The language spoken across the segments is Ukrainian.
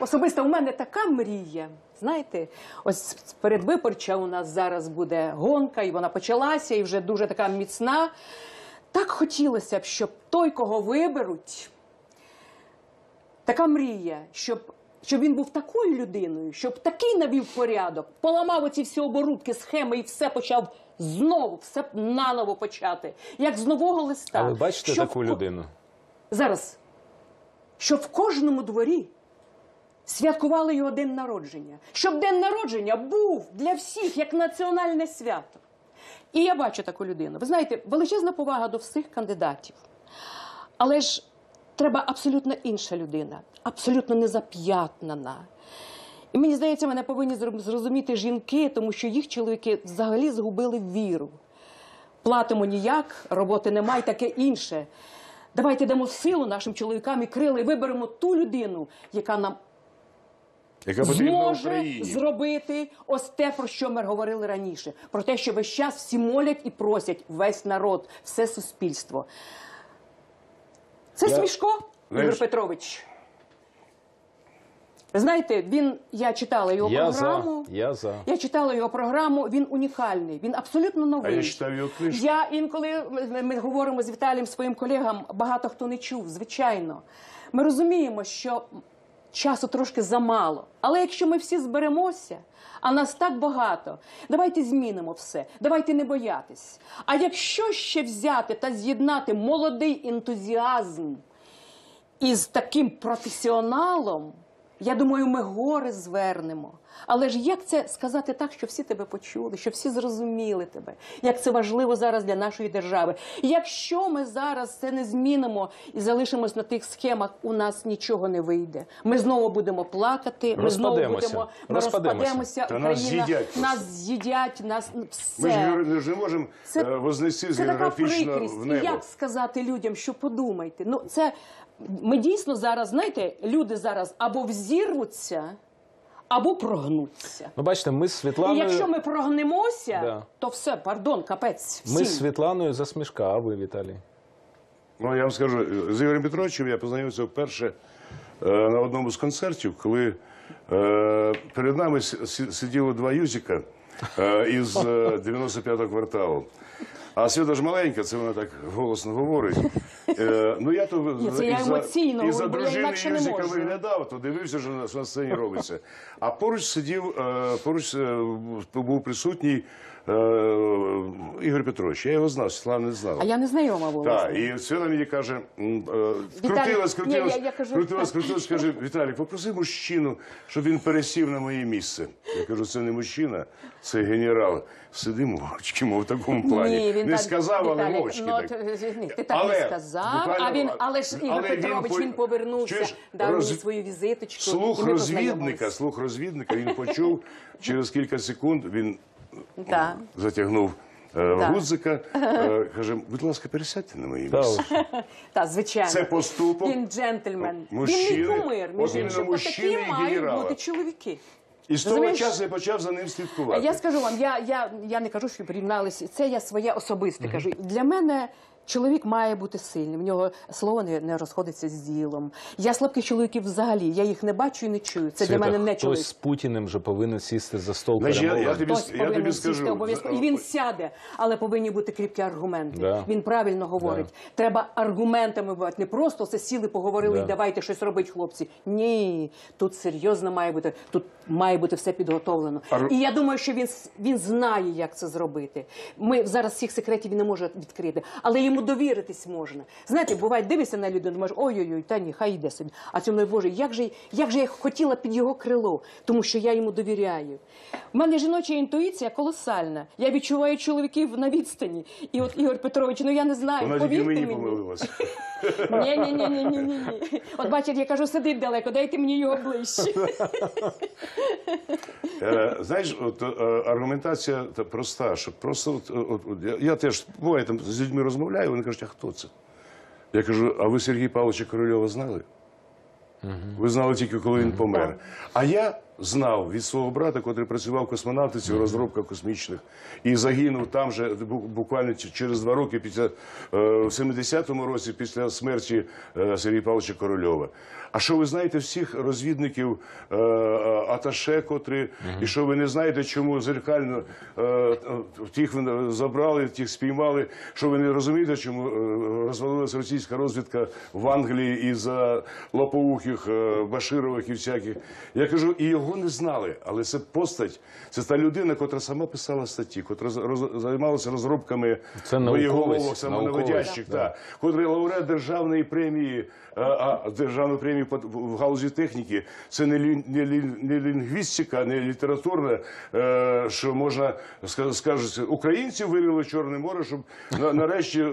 Особисто у мене така мрія. Знаєте, ось передвиборча у нас зараз буде гонка, і вона почалася, і вже дуже така міцна. Так хотілося б, щоб той, кого виберуть, така мрія, щоб, щоб він був такою людиною, щоб такий навів порядок, поламав оці всі оборудки, схеми і все почав знову, все наново почати, як з нового листа. А ви бачите Щоб таку людину? Зараз, щоб в кожному дворі святкували його день народження, щоб день народження був для всіх як національне свято. І я бачу таку людину. Ви знаєте, величезна повага до всіх кандидатів. Але ж треба абсолютно інша людина, абсолютно незап'ятнана. І мені здається, мене повинні зрозуміти жінки, тому що їх чоловіки взагалі згубили віру. Платимо ніяк, роботи немає, таке інше. Давайте дамо силу нашим чоловікам і крила і виберемо ту людину, яка нам Яка потрібна зможе Україні. зробити ось те, про що ми говорили раніше. Про те, що весь час всі молять і просять весь народ, все суспільство. Це Я- Смішко, Ігор Знаєш- Петрович. Знаєте, він, я читала його Я за. програму. Я за. Я читала його програму, він унікальний, він абсолютно новий. А я читав його книжку. Я інколи ми, ми говоримо з Віталієм своїм колегам, багато хто не чув, звичайно. Ми розуміємо, що часу трошки замало. Але якщо ми всі зберемося, а нас так багато, давайте змінимо все, давайте не боятись. А якщо ще взяти та з'єднати молодий ентузіазм із таким професіоналом, я думаю, ми гори звернемо. Але ж як це сказати так, що всі тебе почули, що всі зрозуміли тебе? Як це важливо зараз для нашої держави? Якщо ми зараз це не змінимо і залишимось на тих схемах, у нас нічого не вийде. Ми знову будемо плакати, ми знову будемо ми Розпадемося. Та нас з'їдять нас з'їдять, нас все. Ми ж, не- ж не можемо Це- е, вознестись Це така прикрість. в І як сказати людям, що подумайте? Ну, це ми дійсно зараз, знаєте, люди зараз або взірвуться, або прогнуться. Ну, бачите, ми з І Світланою. якщо ми прогнемося, Да. то все, пардон, капець. Ми з. Світланою за смішка, а ви, Віталій? Ну, я вам скажу, з Ігорем Петровичем я познайомився вперше е, на одному з концертів, коли е, перед нами с- с- сиділо два юзика е, із е, 95-го кварталу. А Свята ж маленька, це вона так голосно говорить. Е, ну я то Ні, це я із-за бо я дружини інакше не Юзика можу. виглядав, то дивився, що на, що на сцені робиться. А поруч сидів, е, поруч е, був присутній е, Ігор Петрович. Я його знав, Світлана не знала. А я не знайома була. Так, і Свята мені каже, м, е, крутилась, ні, крутилась, я- я кажу- крутилась, крутилась, каже, Віталій, попроси мужчину, щоб він пересів на моє місце. Я кажу, це не мужчина, це генерал. Сидимо мовчки, мов в такому плані. Ні, він не так, сказав, але Віталій, мовчки. ну, так. ти- так не сказав, буквально- а він, але ж Ігор але Петрович, по- він, повернувся, Чуєш, дав роз- мені свою візиточку. Слух розвідника, слух розвідника, він почув через кілька секунд, він Так. затягнув е, Так. гудзика, е, каже, будь ласка, пересядьте на моє Та місце. уж. Звичайно. Це поступок. Він джентльмен. Мужчини. Він мій кумир, між іншим. Такі мають бути чоловіки. І з того часу я почав за ним слідкувати. Я скажу вам, я, я, я не кажу, що порівнялися. Це я своє особисте кажу. Для мене чоловік має бути сильним. В нього слово не, не розходиться з ділом. Я слабких чоловіків взагалі. Я їх не бачу і не чую. Це Свята, для мене не хтось чоловік. з Путіним же повинен сісти за стол Значить, я- я тобі- Хтось я повинен тобі сісти обов'язково. І він сяде, але повинні бути кріпкі аргументи. Да. Він правильно говорить. Треба аргументами бувати. Не просто це сіли, поговорили Да. і давайте щось робити, хлопці. Ні, тут серйозно має бути. Тут має бути все підготовлено. Ар- І я думаю, що він с- він знає, як це зробити. Ми зараз всіх секретів він не може відкрити, але йому довіритись можна. Знаєте, буває, дивишся на людину, думаєш, ой-ой-ой, та ні, хай йде собі. А цьому Боже, як же, як же я хотіла під його крило, тому що я йому довіряю. У мене жіноча інтуїція колосальна. Я відчуваю чоловіків на відстані. І от Ігор Петрович, ну я не знаю, Вона повірте мені мені. помилилась. Ні, ні, ні, ні, ні, ні. От бачите, я кажу, сидить далеко, дайте мені його ближче. Е, Знаєш, от, е, аргументація та проста, що просто от, от, от, я, я теж буває там з людьми розмовляю, вони кажуть, а хто це? Я кажу, а ви Сергія Павловича Корольова знали? Ви знали тільки, коли він помер. А я знав від свого брата, котрий працював в космонавтиці в розробках космічних, і загинув там же бу- буквально через два роки після е, в 70-му році, після смерті е, Сергія Павловича Корольова. А що ви знаєте всіх розвідників е, Аташе, котрі, і що ви не знаєте, чому зеркально тих забрали, тих спіймали, що ви не розумієте, чому розвалилася російська розвідка в Англії із-за лопоухих, е, Баширових і всяких. Я кажу, і його не знали, але це постать, це та людина, котра сама писала статті, котра роз- займалася розробками Це боєголовок, самонаводящих, котрий лауреат державної премії, а, а державної премії в галузі техніки. Це не, лі, не, лі, не лінгвістика, не літературна, е, що можна ска- скажуть, українці вирили Чорне море, щоб нарешті е,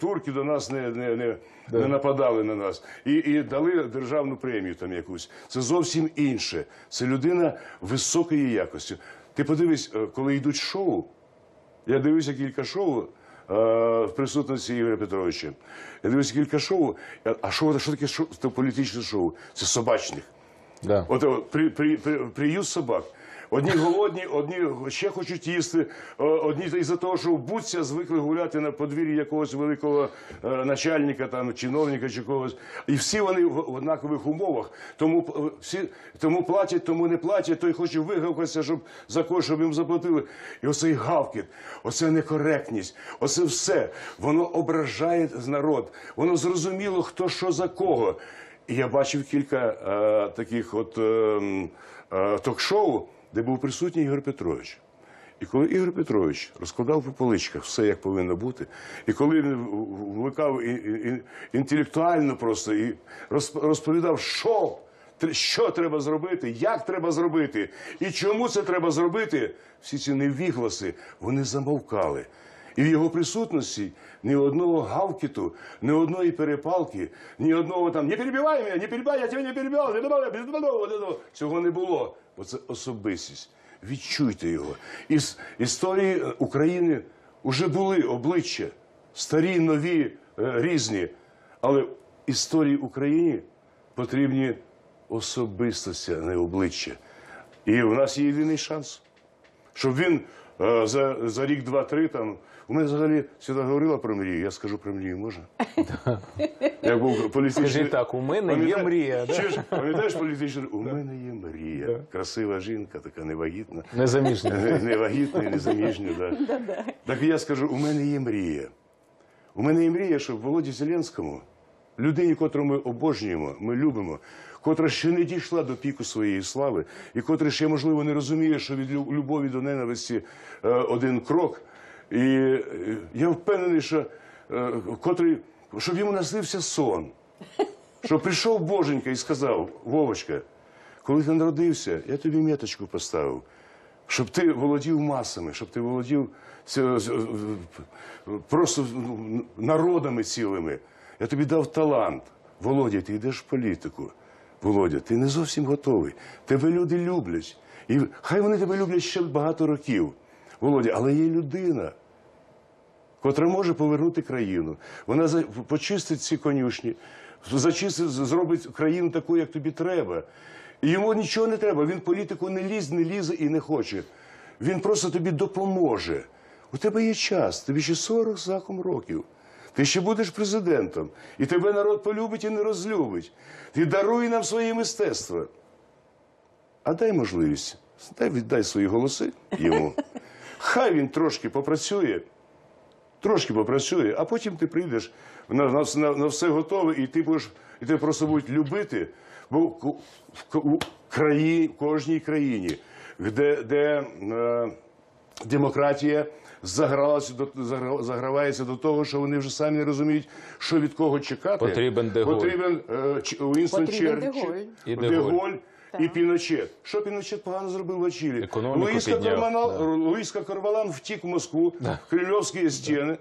турки до нас не, не, не, не нападали на нас. І, і дали державну премію там якусь. Це зовсім інше. Це людина високої якості. Ти подивись, е, коли йдуть шоу, я дивився кілька шоу е, в присутності Ігоря Петровича. Я дивився кілька шоу. А- шоу, що таке шоу? Це політичне шоу? Це собачник. Да. От, от при, при, при, приют собак. Одні голодні, одні ще хочуть їсти, одні із-за того, що в Буця звикли гуляти на подвір'ї якогось великого е, начальника, там, чиновника чи когось. І всі вони в, однакових умовах. Тому, всі, тому платять, тому не платять, той хоче вигавкатися, щоб за когось, щоб їм заплатили. І оцей гавкіт, оце некоректність, оце все, воно ображає народ. Воно зрозуміло, хто що за кого. І я бачив кілька е, таких от е, е, ток-шоу, де був присутній Ігор Петрович. І коли Ігор Петрович розкладав по поличках все, як повинно бути, і коли він в- в- вмикав і- і- і- інтелектуально просто і розповідав, що, що треба зробити, як треба зробити, і чому це треба зробити, всі ці невігласи, вони замовкали. І в його присутності ні одного гавкіту, ні одної перепалки, ні одного там не перебивай мене, не перебивай, я тебе не перебивав, не перебивав, не перебивав, цього не було. Бо це особистість. Відчуйте його. Із історії е, України вже були обличчя, старі, нові, е, різні. Але історії України потрібні особистості, а не обличчя. І в нас є єдиний шанс щоб він за, за рік, два, три там. У мене взагалі сюди говорила про мрію. Я скажу про мрію, можна? Як був політичний... Скажи так, у мене є Пам'ятаєш- мрія, да? Пам'ятаєш політичний? У мене є мрія. Красива жінка, така невагітна. Незаміжня. Невагітна і незаміжня, да. Так я скажу, у мене є мрія. У мене є мрія, щоб Володі Зеленському, людині, котру ми обожнюємо, ми любимо, котра ще не дійшла до піку своєї слави, і котра ще, можливо, не розуміє, що від любові до ненависті е, один крок. І е, я впевнений, що е, котрий, щоб йому наснився сон. Що прийшов Боженька і сказав: Вовочка, коли ти народився, я тобі меточку поставив, щоб ти володів масами, щоб ти володів просто ну, народами цілими. Я тобі дав талант. Володя, ти йдеш в політику. Володя, ти не зовсім готовий. Тебе люди люблять. І хай вони тебе люблять ще багато років. Володя, але є людина, котра може повернути країну. Вона почистить ці конюшні, зачистить, зробить країну таку, як тобі треба. І йому нічого не треба. Він політику не ліз, не лізе і не хоче. Він просто тобі допоможе. У тебе є час, тобі ще 40 з заком років. Ти ще будеш президентом, і тебе народ полюбить і не розлюбить. Ти даруй нам своє мистецтво. А дай можливість, дай віддай свої голоси йому. Хай він трошки попрацює, трошки попрацює, а потім ти прийдеш на, на, на, на все готове, і ти будеш, і ти просто будуть любити. Бо в ку- у краї, кожній країні, де, де е, демократія загралася до загра- загравається до того, що вони вже самі не розуміють, що від кого чекати. Потрібен Де Голь. Потрібен е, Уінстон Черчилль, Голь. І Де Де Голь. Голь і Піночет. Що Піночет погано зробив в Чилі? Економіку Луїска підняв, Карманал- да. Луїска Карвалан втік в Москву, в Крильовські стіни.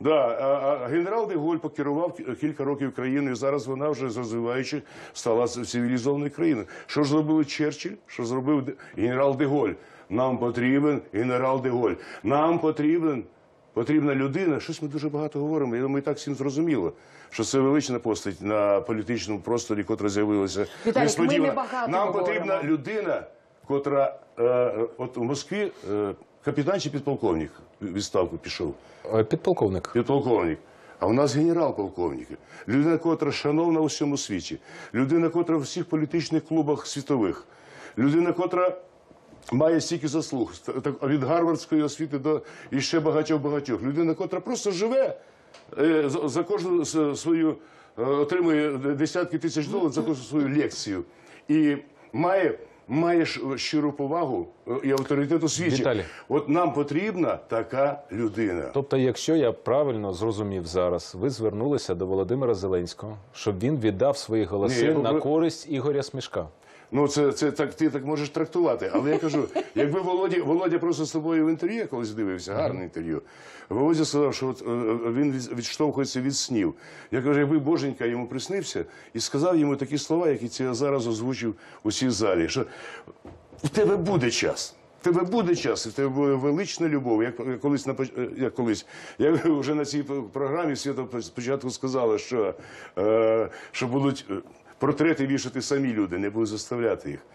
Да, а, а генерал де Голь покерував кілька років країною, і зараз вона вже з розвиваючи стала цивілізованою країною. Що ж зробив Черчилль? Що зробив генерал де Голь? Нам потрібен генерал де Голь. Нам потрібен потрібна людина. Щось ми дуже багато говоримо. Я думаю, і так всім зрозуміло, що це велична постать на політичному просторі, котра з'явилася Віталік, ми несподівано. небагато Нам говоримо. потрібна людина, котра е, от у Москві е, капітан чи підполковник відставку пішов. Е, Підполковник. Підполковник. А у нас генерал-полковник. Людина, котра шановна у всьому світі. Людина, котра в всіх політичних клубах світових. Людина, котра має стільки заслуг від гарвардської освіти до і ще багатьох-багатьох. Людина, котра просто живе е, за, кожну свою е, отримує десятки тисяч доларів за кожну свою лекцію. І має. Має щиру повагу е, і авторитет у світі. Віталій. От нам потрібна така людина. Тобто, якщо я правильно зрозумів зараз, ви звернулися до Володимира Зеленського, щоб він віддав свої голоси Ні, на попро- користь Ігоря Смішка. Ну, це, це так, ти так можеш трактувати. Але я кажу, якби Володя, Володя просто з тобою в інтерв'ю я колись дивився, гарне інтерв'ю. Володя сказав, що от, е, е, він відштовхується від снів. Я кажу, якби Боженька йому приснився і сказав йому такі слова, які це я зараз озвучив у цій залі, що в тебе буде час. В тебе буде час, і в тебе буде велична любов. Як колись на е, як колись, я вже на цій програмі Свята спочатку сказала, що, е, що будуть портрети вішати самі люди, не буду заставляти їх.